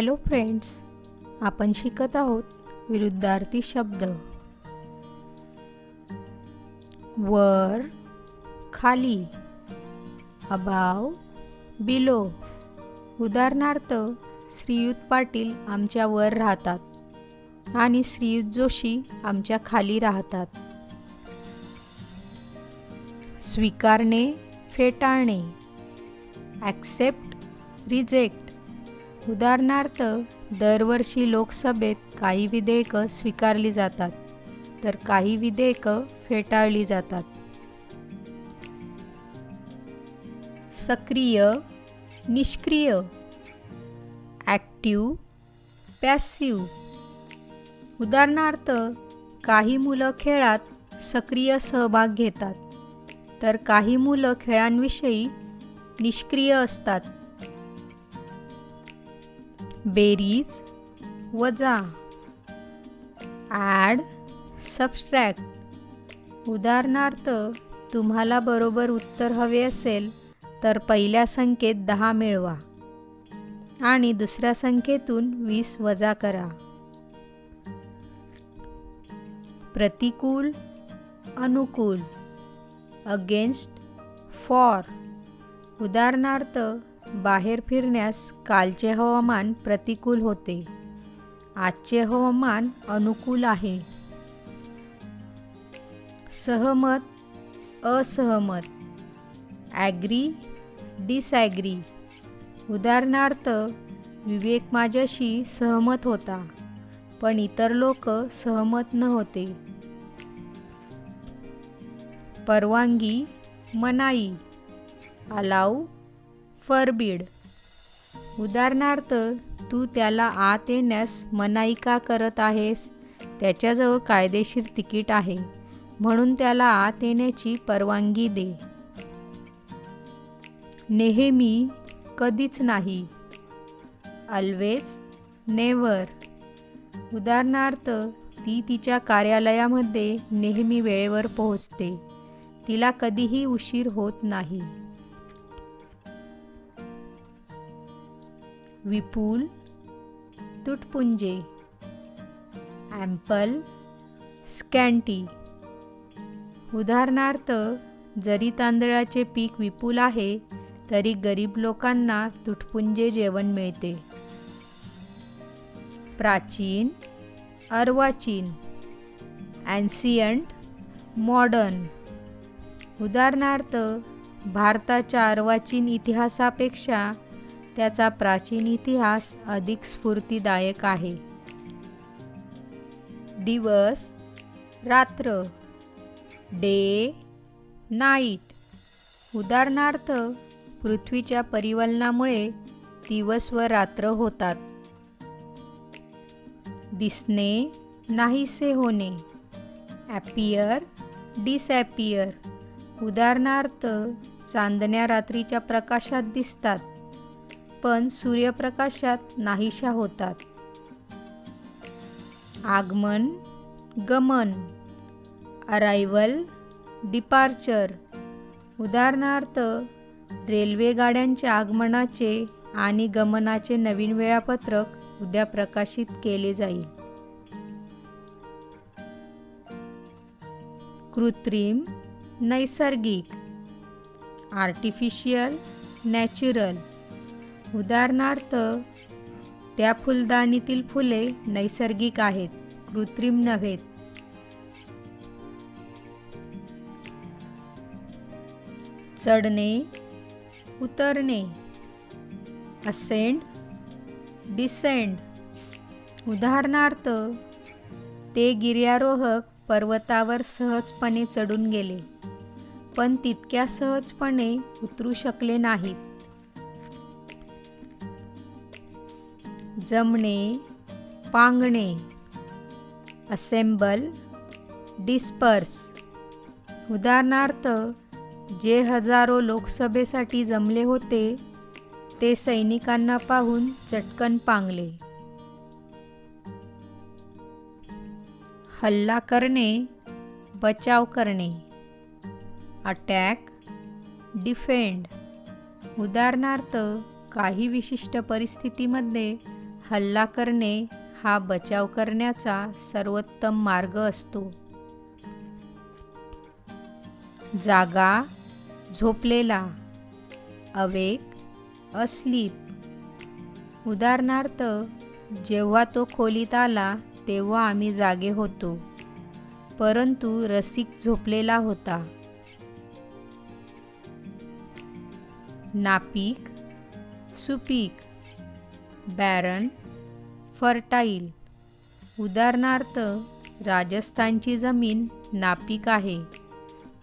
Hello friends आपण शिकत आहोत विरुद्धार्थी शब्द. वर खाली अभाव बिलो उदाहरणार्थ श्रीयुत पाटील आमच्या वर राहतात आणि श्रीयुत जोशी आमच्या खाली राहतात. स्वीकारणे फेटाळणे. ॲक्सेप्ट रिजेक्ट उदाहरणार्थ दरवर्षी लोकसभेत काही विधेयकं स्वीकारली जातात तर काही विधेयकं फेटाळली जातात. सक्रिय निष्क्रिय ॲक्टिव पॅसिव्ह. उदाहरणार्थ काही मुलं खेळात सक्रिय सहभाग घेतात तर काही मुलं खेळांविषयी निष्क्रिय असतात. बेरीज वजा. ॲड सबस्ट्रॅक्ट उदाहरणार्थ तुम्हाला बरोबर उत्तर हवे असेल तर पहिल्या संख्येत दहा मिळवा. आणि दुसऱ्या संख्येतून वीस वजा करा. प्रतिकूल अनुकूल. अगेन्स्ट फॉर उदाहरणार्थ बाहेर फिरण्यास कालचे हवामान प्रतिकूल होते. आजचे हवामान अनुकूल आहे. सहमत असहमत. Agree disagree. उदाहरणार्थ विवेक माझ्याशी सहमत होता पण इतर लोक सहमत नव्हते. परवानगी मनाई. Allow forbid. उदाहरणार्थ तू त्याला आत येण्यास मनाई का करत आहेस? त्याच्याजवळ कायदेशीर तिकीट आहे. म्हणून त्याला आत येण्याची परवानगी दे. नेहमी कधीच नाही. अल्वेज नेवर उदाहरणार्थ ती तिच्या कार्यालयामध्ये नेहमी वेळेवर पोहोचते. तिला कधीही उशीर होत नाही. विपुल तुटपुंजे ॲम्पल स्कॅन्टी उदाहरणार्थ जरी तांदळाचे पीक विपुल आहे तरी गरीब लोकांना तुटपुंजे जेवण मिळते. प्राचीन अर्वाचीन ॲन्सियंट मॉडर्न उदाहरणार्थ भारताच्या अर्वाचीन इतिहासापेक्षा त्याचा प्राचीन इतिहास अधिक स्फूर्तीदायक आहे. दिवस रात्र. Day night. उदाहरणार्थ पृथ्वीच्या परिवलनामुळे दिवस व रात्र होतात. दिसणे नाहीसे होणे. ॲपियर डिसॲपियर उदाहरणार्थ चांदण्या रात्रीच्या प्रकाशात दिसतात. पण सूर्यप्रकाशात नाहीशा होतात. आगमन गमन अरायवल डिपार्चर उदाहरणार्थ रेल्वे गाड्यांच्या आगमनाचे आणि गमनाचे नवीन वेळापत्रक उद्या प्रकाशित केले जाईल. कृत्रिम नैसर्गिक. आर्टिफिशियल नॅचरल उदाहरणार्थ त्या फुलदाणीतील फुले नैसर्गिक आहेत कृत्रिम नव्हेत. चढणे उतरणे असेंड डिसेंड उदाहरणार्थ ते गिर्यारोहक पर्वतावर सहजपणे चढून गेले पण तितक्या सहजपणे उतरू शकले नाहीत. जमणे पांगणे असेंबल डिस्पर्स उदाहरणार्थ जे हजारो लोकसभेसाठी जमले होते ते सैनिकांना पाहून चटकन पांगले. हल्ला करणे बचाव करणे. अटॅक डिफेंड उदाहरणार्थ काही विशिष्ट परिस्थितीमध्ये हल्ला करणे हा बचाव करण्याचा सर्वोत्तम मार्ग असतो. जागा झोपलेला अवेक अस्लीप. उदाहरणार्थ जेव्हा तो खोलीत आला तेव्हा आम्ही जागे होतो परंतु रसिक झोपलेला होता. नापीक सुपीक. Barren fertile. उदाहरणार्थ राजस्थानची जमीन नापीक आहे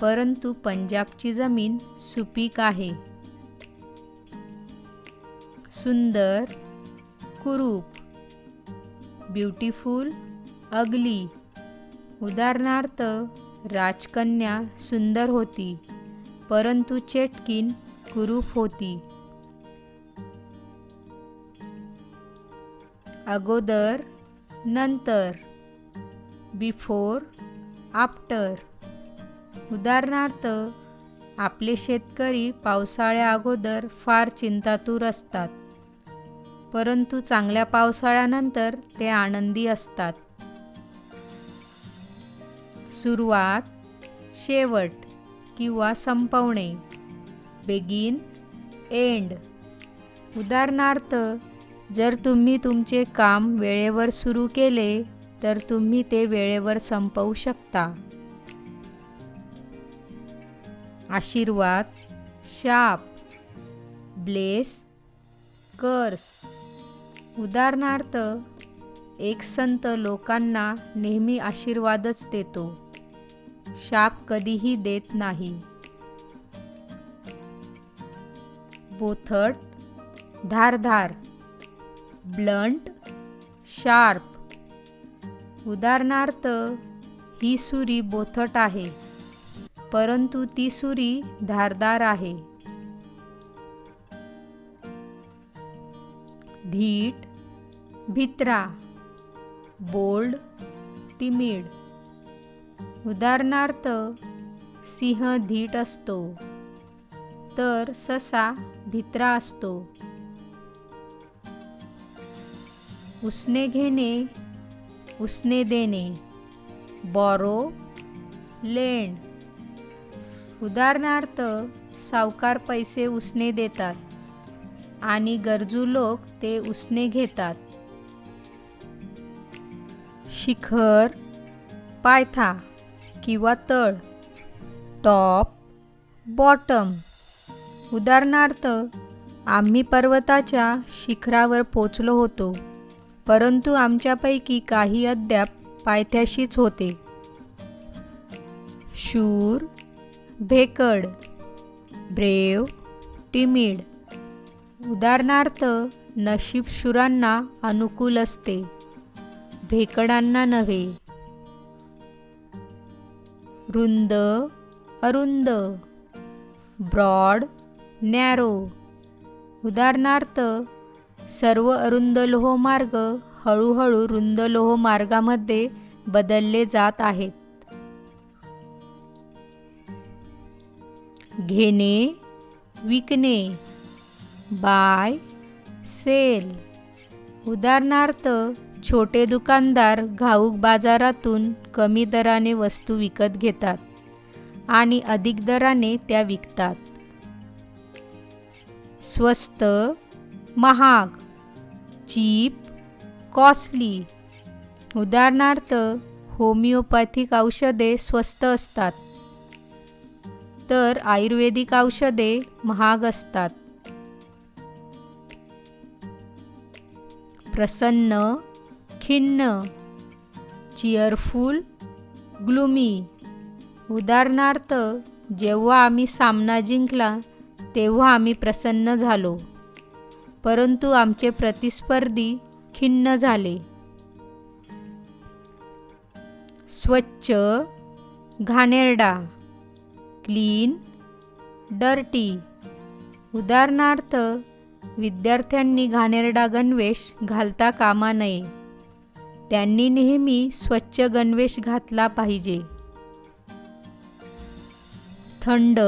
परंतु पंजाबची जमीन सुपीक आहे. सुंदर कुरूप ब्युटिफुल अगली. उदाहरणार्थ राजकन्या सुंदर होती परंतु चेटकीन कुरूप होती. अगोदर नंतर बिफोर आफ्टर. उदाहरणार्थ आपले शेतकरी पावसाळ्या अगोदर फार चिंतातूर असतात परंतु चांगल्या पावसाळ्यानंतर ते आनंदी असतात. सुरुवात शेवट किंवा संपवणे. बेगिन एंड उदाहरणार्थ जर तुम्ही तुमचे काम वेळेवर सुरू केले तर तुम्ही ते वेळेवर संपवू शकता. आशीर्वाद शाप ब्लेस कर्स. उदाहरणार्थ एक संत लोकांना नेहमी आशीर्वादच देतो. शाप कधीही देत नाही. बोथट धारधार. Blunt sharp. उदाहरणार्थ ही सुरी बोथट आहे परंतु ती सुरी धारदार आहे. धीट भित्रा. बोल्ड टिमिड उदाहरणार्थ सिंह धीट असतो तर ससा भित्रा असतो. उसने घेणे उसने देणे. Borrow lend. उदाहरणार्थ सावकार पैसे उसने देतात आणि गरजू लोक ते उसने घेतात. शिखर पायथा किंवा तळ. Top bottom. उदाहरणार्थ आम्ही पर्वताच्या शिखरावर पोचलो होतो. परंतु आमच्यापैकी काही अद्याप पायथ्याशीच होते. शूर भेकड ब्रेव टिमिड उदाहरणार्थ नशीब शुरांना अनुकूल असते भेकडांना नव्हे. रुंद अरुंद ब्रॉड नॅरो उदाहरणार्थ सर्व अरुंद लोहमार्ग हळूहळू रुंद लोहमार्गामध्ये बदलले जात आहेत. घेणे विकणे बाय सेल. उदाहरणार्थ छोटे दुकानदार घाऊक बाजारातून कमी दराने वस्तू विकत घेतात आणि अधिक दराने त्या विकतात. स्वस्त महाग चीप कॉस्टली उदाहरणार्थ होमिओपॅथिक औषधे स्वस्त असतात. तर आयुर्वेदिक औषधे महाग असतात. प्रसन्न खिन्न चिअरफुल ग्लुमी उदाहरणार्थ जेव्हा आम्ही सामना जिंकला तेव्हा आम्ही प्रसन्न झालो. परंतु आमचे प्रतिस्पर्धी खिन्न झाले. स्वच्छ घाणेरडा क्लीन डर्टी. उदाहरणार्थ विद्यार्थ्यांनी घाणेरडा गणवेश घालता कामा नये. त्यांनी नेहमी स्वच्छ गणवेश घातला पाहिजे. थंड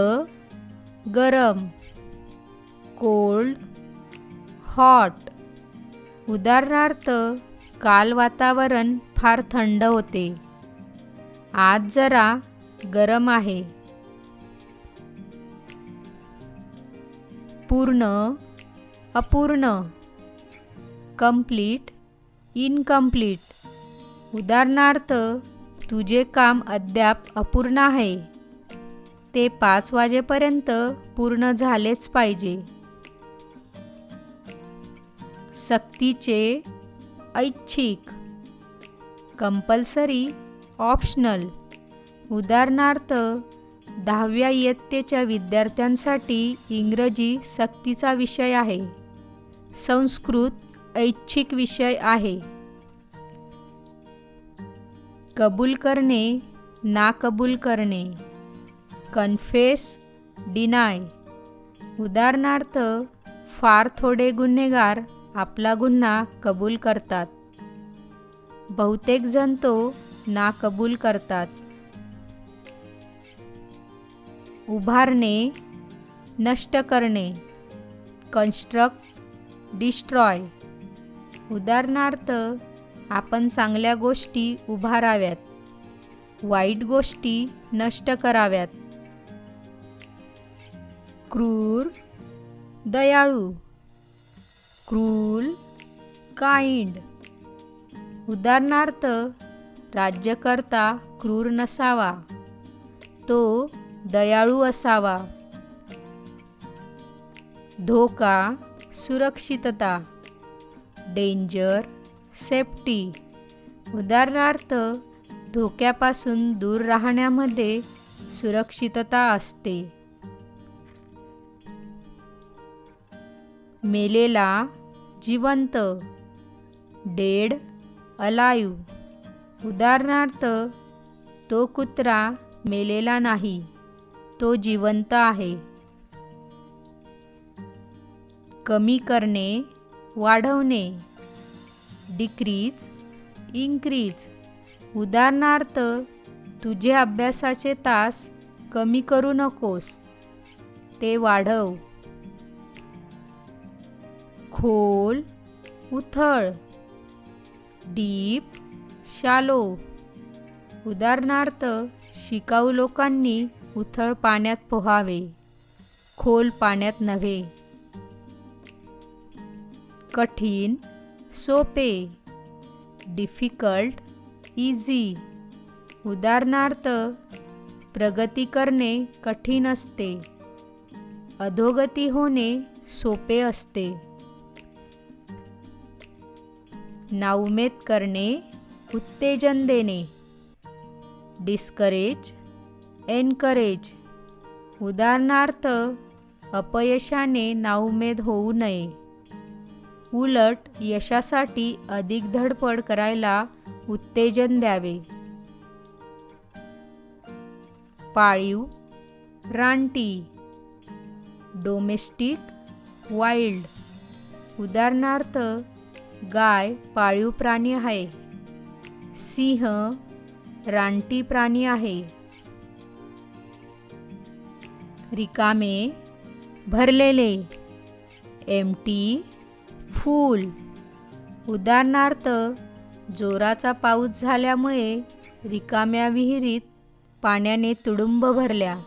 गरम कोल्ड हॉट. उदाहरणार्थ काल वातावरण फार थंड होते. आज जरा गरम आहे. पूर्ण अपूर्ण. Complete incomplete. उदाहरणार्थ तुझे काम अद्याप अपूर्ण आहे. ते पाच वाजेपर्यंत पूर्ण झालेच पाहिजे. सक्तीचे ऐच्छिक. Compulsory optional. उदाहरणार्थ दहाव्या इयत्तेच्या विद्यार्थ्यांसाठी इंग्रजी सक्तीचा विषय आहे. संस्कृत ऐच्छिक विषय आहे. कबूल करणे नाकबूल करणे. Confess deny. उदाहरणार्थ फार थोडे गुन्हेगार. आपला गुन्हा कबूल करतात. बहुतेक जण तो ना कबूल करतात. उभारणे नष्ट करणे कन्स्ट्रक्ट डिस्ट्रॉय उदाहरणार्थ आपण चांगल्या गोष्टी उभाराव्यात. वाईट गोष्टी नष्ट कराव्यात. क्रूर दयाळू. क्रूल काइंड उदाहरणार्थ राज्यकर्ता क्रूर नसावा. तो दयाळू असावा. धोका सुरक्षितता. डेंजर सेफ्टी उदाहरणार्थ धोक्यापासून दूर राहण्यामध्ये सुरक्षितता असते. मेलेला जिवंत डेड अलाईव उदाहरणार्थ तो कुत्रा मेलेला नाही तो जिवंत आहे. कमी करणे वाढवणे. डिक्रीज इन्क्रीज उदाहरणार्थ तुझे अभ्यासाचे तास कमी करू नकोस ते वाढव. खोल उथळ डीप शालो. उदाहरणार्थ शिकाऊ लोकांनी उथळ पाण्यात पोहावे खोल पाण्यात नव्हे. कठीण सोपे. Difficult easy. उदाहरणार्थ प्रगती करणे कठीण असते. अधोगती होणे सोपे असते. नाउमेद करणे उत्तेजन देणे. डिस्करेज एनकरेज उदाहरणार्थ अपयशाने नाउमेद होऊ नये. उलट यशासाठी अधिक धडपड करायला उत्तेजन द्यावे. पाळीव रानटी. डोमेस्टिक वाईल्ड उदाहरणार्थ गाय पाळीव प्राणी आहे. सिंह रानटी प्राणी आहे. रिकामे भरलेले. Empty full. उदाहरणार्थ जोराचा पाऊस झाल्यामुळे रिकाम्या विहिरीत पाण्याने तुडुंब भरल्या.